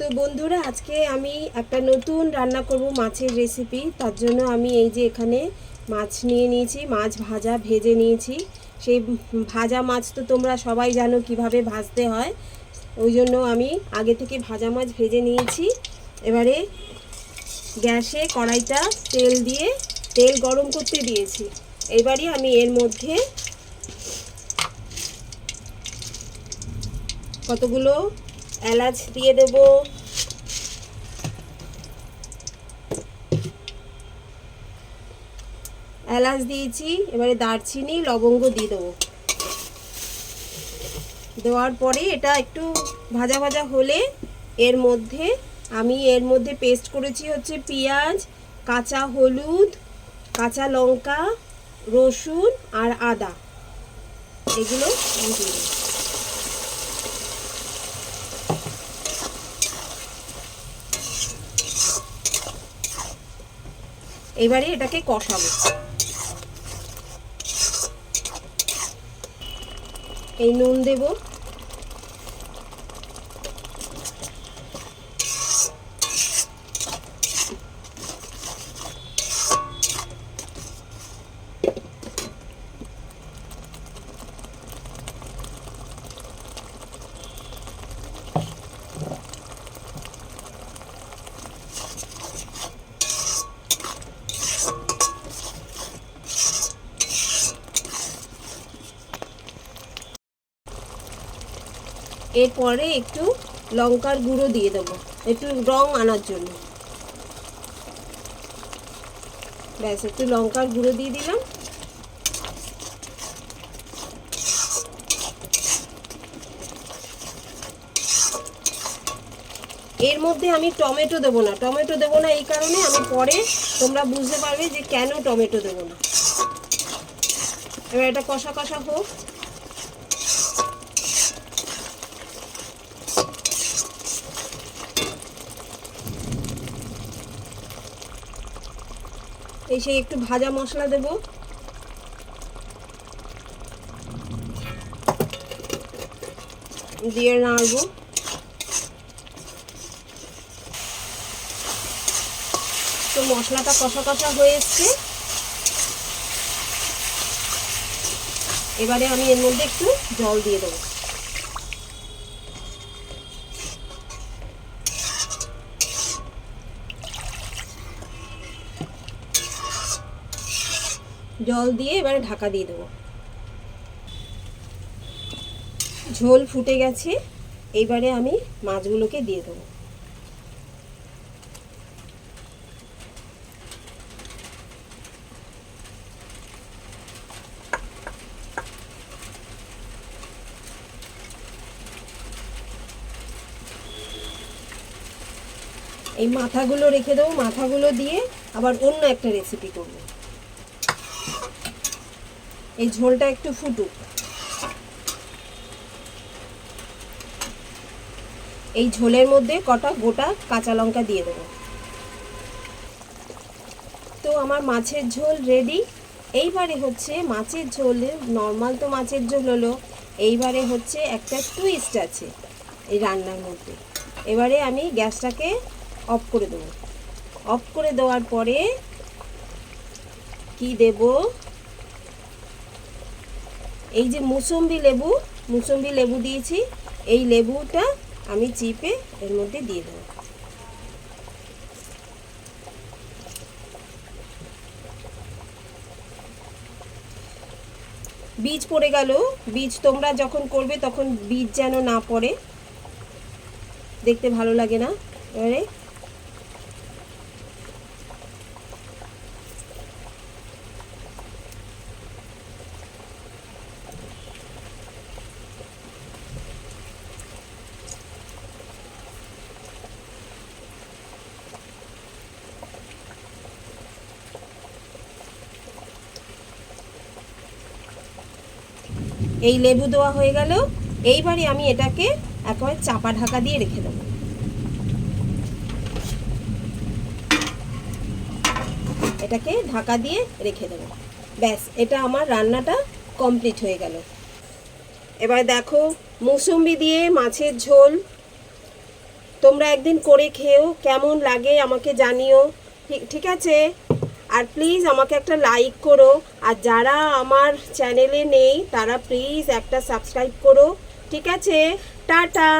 তো বন্ধুরা, আজকে আমি একটা নতুন রান্না করব মাছের রেসিপি তার জন্য আমি এই যে এখানে মাছ নিয়ে নিয়েছি, মাছ ভাজা ভেজে নিয়েছি। সেই ভাজা মাছ তো তোমরা সবাই জানো কীভাবে ভাজতে হয়। ওই জন্য আমি আগে থেকে ভাজা মাছ ভেজে নিয়েছি। এবারে গ্যাসে কড়াইটা তেল দিয়ে, তেল গরম করতে দিয়েছি। এবারে আমি এর মধ্যে কতগুলো এলাচ দিয়ে দেব। এলাচ দিয়েছি, এবারে দারচিনি, লবঙ্গ দিয়ে দেবো। দেওয়ার পরে এটা একটু ভাজা ভাজা হলে এর মধ্যে আমি এর মধ্যে পেস্ট করেছি হচ্ছে পেঁয়াজ, কাঁচা হলুদ, কাঁচা লঙ্কা, রসুন আর আদা। এগুলো এবারে এটাকে কষাবো। এই নুন দেব। এরপরে একটু লঙ্কার গুঁড়ো দিয়ে দেবো। একটু রং আনার জন্য। ব্যাস, একটু লঙ্কার গুঁড়ো দিয়ে দিলাম। এর মধ্যে আমি টমেটো দেবো না। টমেটো দেবো না এই কারণে আমি পরে তোমরা বুঝতে পারবে যে কেন টমেটো দেবো না। এবার এটা কষা কষা হোক। এই সেই একটু ভাজা মশলা দেব। দিয়ে নাড়বো। তো মশলাটা কষা কষা হয়ে এসছে। এবারে আমি এর মধ্যে একটু জল দিয়ে দেবো। জল দিয়ে এবারে ঢাকা দিয়ে দেবো। ঝোল ফুটে গেছে, এইবারে আমি মাছগুলোকে দিয়ে দেবো। এই মাথাগুলো রেখে দেবো, মাথাগুলো দিয়ে আবার অন্য একটা রেসিপি করব। এই ঝোলটা একটু ফুটুক। এই ঝোলের মধ্যে কটা গোটা কাঁচা লঙ্কা দিয়ে দেবো। তো আমার মাছের ঝোল রেডি এইবারে হচ্ছে মাছের ঝোলে নর্মাল তো মাছের ঝোল হলো। এইবারে হচ্ছে একটা টুইস্ট আছে এই রান্নার মধ্যে। এবারে আমি গ্যাসটাকে অফ করে দেবো। অফ করে দেওয়ার পরে কি দেবো? এই যে মুসম্বি লেবু মুসম্বি লেবু দিয়েছি, এই লেবুটা আমি চিপে এর মধ্যে দিয়ে দেবো। বীজ পড়ে গেল, বীজ তোমরা যখন করবে তখন বীজ যেন না পড়ে, দেখতে ভালো লাগে না? এবারে এই লেবু দেওয়া হয়ে গেল। এইবারে আমি এটাকে একেবারে চাপা ঢাকা দিয়ে রেখে দেবো। এটাকে ঢাকা দিয়ে রেখে দেবো। ব্যাস, এটা আমার রান্নাটা কমপ্লিট হয়ে গেল। এবার দেখো, মুসুম্বি দিয়ে মাছের ঝোল। তোমরা একদিন করে খেও কেমন লাগে আমাকে জানিও। ঠিক ঠিক আছে? আর প্লিজ আমাকে একটা লাইক করো। আর যারা আমার চ্যানেলে নেই, তারা প্লিজ একটা সাবস্ক্রাইব করো। ঠিক আছে? টাটা!